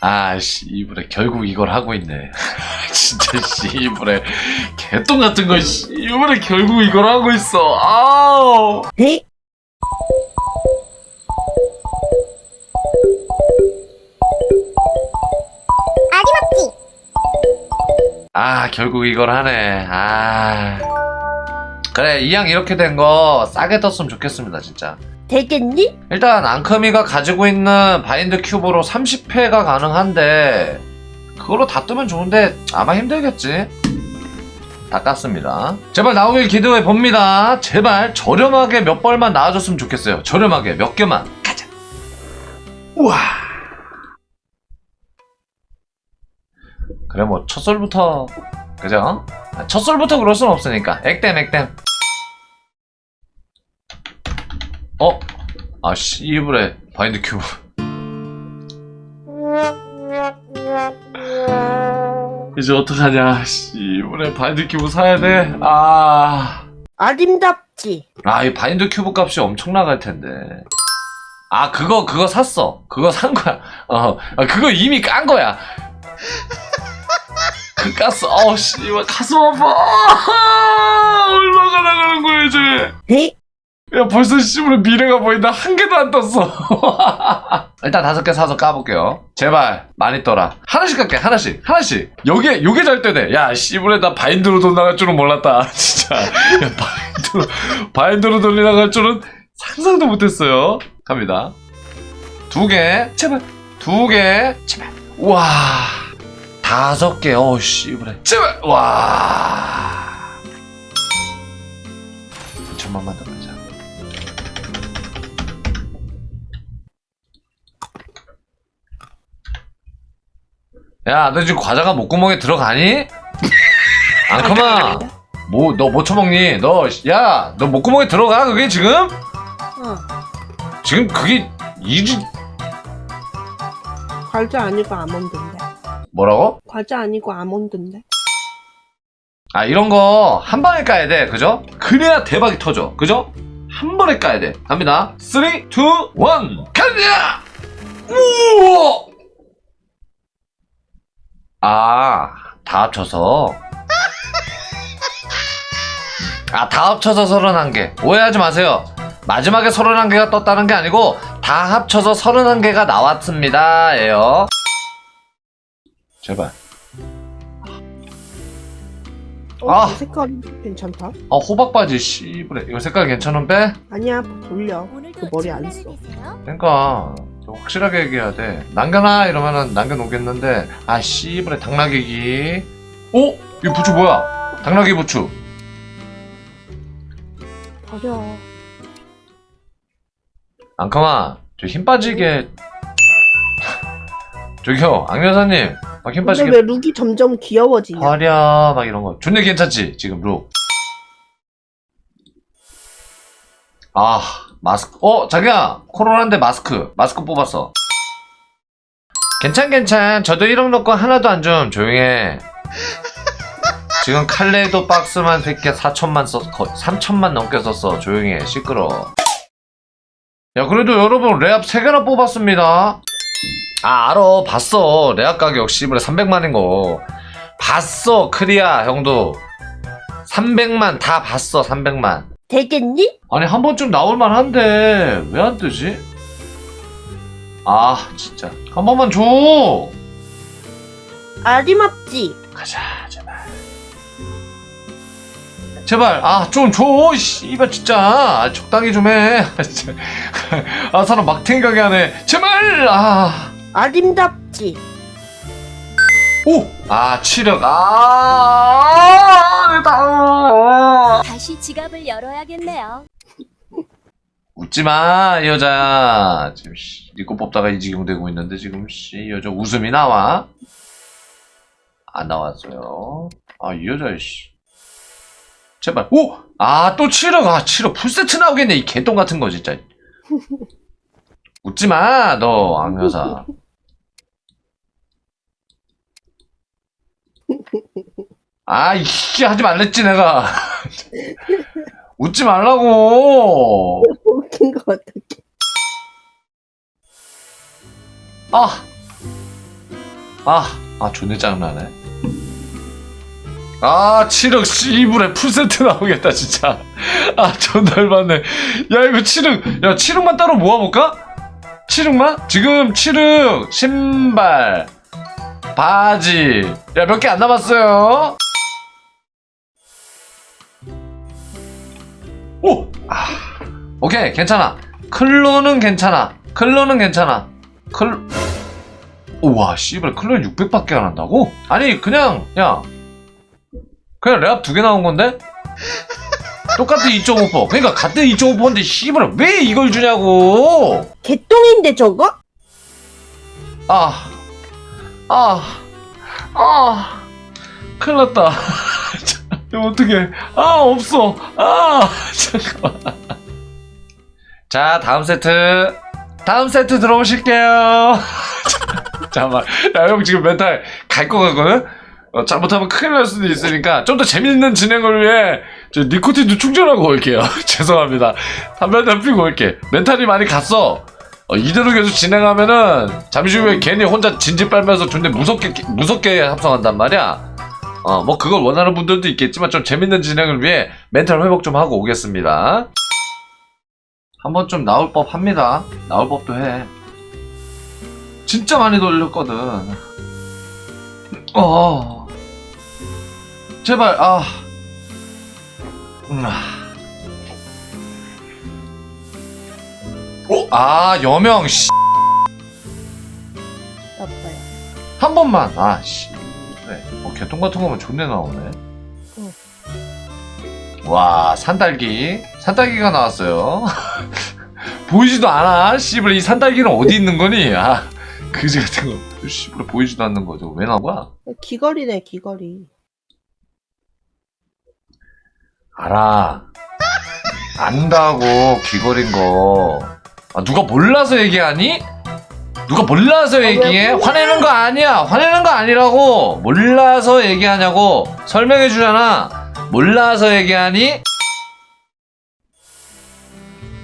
아 씨 이불에 결국 이걸 하고 있네. 진짜 씨 이불에 개똥 같은 거 씨, 이불에 결국 이걸 하고 있어. 아우. 에? 아리맞지? 아 결국 이걸 하네. 아 그래 이왕 이렇게 된 거 싸게 떴으면 좋겠습니다 진짜. 되겠니? 일단 앙크미가 가지고 있는 바인드 큐브로 30회가 가능한데 그걸로 다 뜨면 좋은데 아마 힘들겠지? 다 깠습니다. 제발 나오길 기대해 봅니다. 제발 저렴하게 몇 벌만 나와줬으면 좋겠어요. 저렴하게 몇 개만. 가자. 우와. 그래 뭐 첫 솔부터. 그죠? 아, 첫솔부터 그럴 순 없으니까. 액땜 액땜 어? 아, 씨, 이불에 바인드 큐브. 이제 어떡하냐, 씨, 이불에 바인드 큐브 사야 돼. 아. 아름답지? 아, 이 바인드 큐브 값이 엄청 나갈 텐데. 아, 그거, 그거 샀어. 그거 산 거야. 어, 아, 그거 이미 깐 거야. 그 깠어. 어우, 씨, 이거 가슴 아파. 아, 얼마가 나가는 거야, 이제. 에? 야 벌써 씨부로 미래가 보인다. 한 개도 안 떴어. 일단 다섯 개 사서 까볼게요. 제발 많이 떠라. 하나씩 갈게 하나씩 하나씩. 요게 요게 잘 뜨네 야 씨부레 나 바인드로 돈 나갈 줄은 몰랐다. 진짜. 야 바인드로 바인드로 돈이 나갈 줄은 상상도 못했어요. 갑니다. 두개 제발. 두개 제발. 와. 다섯 개 어우 씨부레. 제발. 와. 2천만만 더 야, 너 지금 과자가 목구멍에 들어가니? 앙커마, 뭐, 너 뭐 처먹니? 너, 야, 너 목구멍에 들어가, 그게 지금? 어. 지금 그게, 이지, 과자 아니고 아몬드인데. 뭐라고? 과자 아니고 아몬드인데. 아, 이런 거, 한 방에 까야 돼, 그죠? 그래야 대박이 터져, 그죠? 한 번에 까야 돼. 갑니다. 3, 2, 1, 가자! 우와! 아, 다 합쳐서. 아, 다 합쳐서 31개. 오해하지 마세요. 마지막에 31개가 떴다는 게 아니고, 다 합쳐서 31개가 나왔습니다. 예요. 제발. 어, 아. 이 색깔이 괜찮다. 아, 호박바지, 씨부레. 이거 색깔 괜찮은데? 아니야, 돌려. 그 머리 안 써. 그러니까 좀 확실하게 얘기해야 돼. 남겨놔 이러면은 남겨놓겠는데 아 씨부레 당나귀기. 오, 이 부추 뭐야? 당나귀 부추. 버려. 앙카마, 저 힘 빠지게. 저기요, 앙 여사님, 막 힘 근데 빠지게 왜 룩이 점점 귀여워지냐? 버려 막 이런 거. 존나 괜찮지 지금 룩. 아 마스크. 어 자기야 코로나인데 마스크. 마스크 뽑았어. 괜찮 괜찮. 저도 1억 넣고 하나도 안 좀 조용해. 지금 칼레도 박스만 100개 4천만 썼, 거, 3천만 넘게 썼어. 조용해. 시끄러. 야, 그래도 여러분, 레압 3개나 뽑았습니다. 아, 알어. 봤어. 레압 가격 씨부레 300만인 거. 봤어, 크리아, 형도. 300만 다 봤어, 300만. 되겠니? 아니, 한 번쯤 나올만 한데, 왜 안 뜨지? 아, 진짜. 한 번만 줘! 아리맞지? 가자, 제발. 제발, 아, 좀 줘! 씨발, 진짜. 아, 적당히 좀 해. 아, 진짜. 아, 사람 막 탱가게 하네. 제발! 아. 아름답지? 오! 아, 치력. 아, 내 다음. 다시 지갑을 열어야겠네요. 웃지 마, 이 여자. 지금, 씨, 니꺼 뽑다가 이 지경 되고 있는데, 지금, 씨, 이 여자 웃음이 나와? 안 나왔어요. 아, 이 여자, 씨. 제발. 오! 아, 또 치력. 아, 치력. 풀세트 나오겠네. 이 개똥 같은 거, 진짜. 웃지 마, 너, 안 여사. 아, 이씨, 하지 말랬지, 내가. 웃지 말라고. 웃긴 거 같아. 아, 아, 아, 존내 짱나네. 아, 7억 씨불에 풀세트 나오겠다, 진짜. 아, 존나 열받네. 야, 이거 7억, 야, 7억만 따로 모아볼까? 7억만? 지금 7억, 신발, 바지. 야, 몇 개 안 남았어요. 오! 아, 오케이, 괜찮아. 클로는 괜찮아. 클로는 괜찮아. 클, 우와, 씨발, 클로는 600밖에 안 한다고? 아니, 그냥, 야. 그냥 레압 두개 나온 건데? 똑같은 2.5%. 그러니까 같은 2.5%인데, 씨발, 왜 이걸 주냐고! 개똥인데 저거? 아, 아, 아, 큰일 났다. 자, 이거 어떡해. 아, 없어. 아, 잠깐만. 자, 다음 세트. 다음 세트 들어오실게요. 잠깐만. 야, 형 지금 멘탈 갈 것 같거든? 어, 잘못하면 큰일 날 수도 있으니까 좀 더 재밌는 진행을 위해 저 니코틴도 충전하고 올게요. 죄송합니다. 담배 한잔 피고 올게. 멘탈이 많이 갔어. 어, 이대로 계속 진행하면은 잠시 후에 괜히 혼자 진지 빨면서 존나 무섭게 무섭게 합성한단 말이야. 어, 뭐 그걸 원하는 분들도 있겠지만 좀 재밌는 진행을 위해 멘탈 회복 좀 하고 오겠습니다. 한번 좀 나올 법 합니다. 나올 법도 해. 진짜 많이 돌렸거든. 어. 제발 아. 음, 아. 어? 아 여명 씨. 나빠요. 한 번만. 아, 씨. 그래. 어, 개똥 같은 거면 존내 나오네. 응. 와, 산딸기. 산딸기가 나왔어요. 보이지도 않아. 씨발, 이 산딸기는 어디 있는 거니? 아, 그지 같은 거. 씨발, 보이지도 않는 거죠. 왜 나온 거야? 귀걸이네 귀걸이. 알아. 안다고, 귀걸인 거. 아, 누가 몰라서 얘기하니? 누가 몰라서 얘기해? 몰라? 화내는 거 아니야. 화내는 거 아니라고. 몰라서 얘기하냐고. 설명해 주잖아. 몰라서 얘기하니?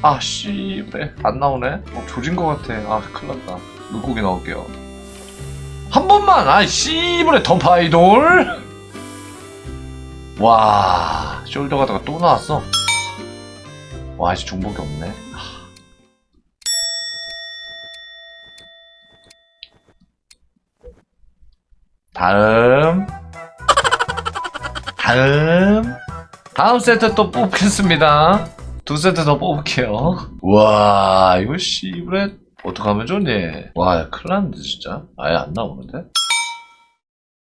아, 씨. 안 나오네. 어, 조진 거 같아. 아, 큰일 났다. 물고기 넣을게요. 한 번만! 아, 씨부레 덤프 아이돌! 와, 숄더 가다가 또 나왔어. 와, 이제 중복이 없네. 다음. 다음. 다음 세트 또 뽑겠습니다. 두 세트 더 뽑을게요. 와, 이거 씨부레 어떡하면 좋니? 와, 큰일 났는데, 진짜. 아예 안 나오는데?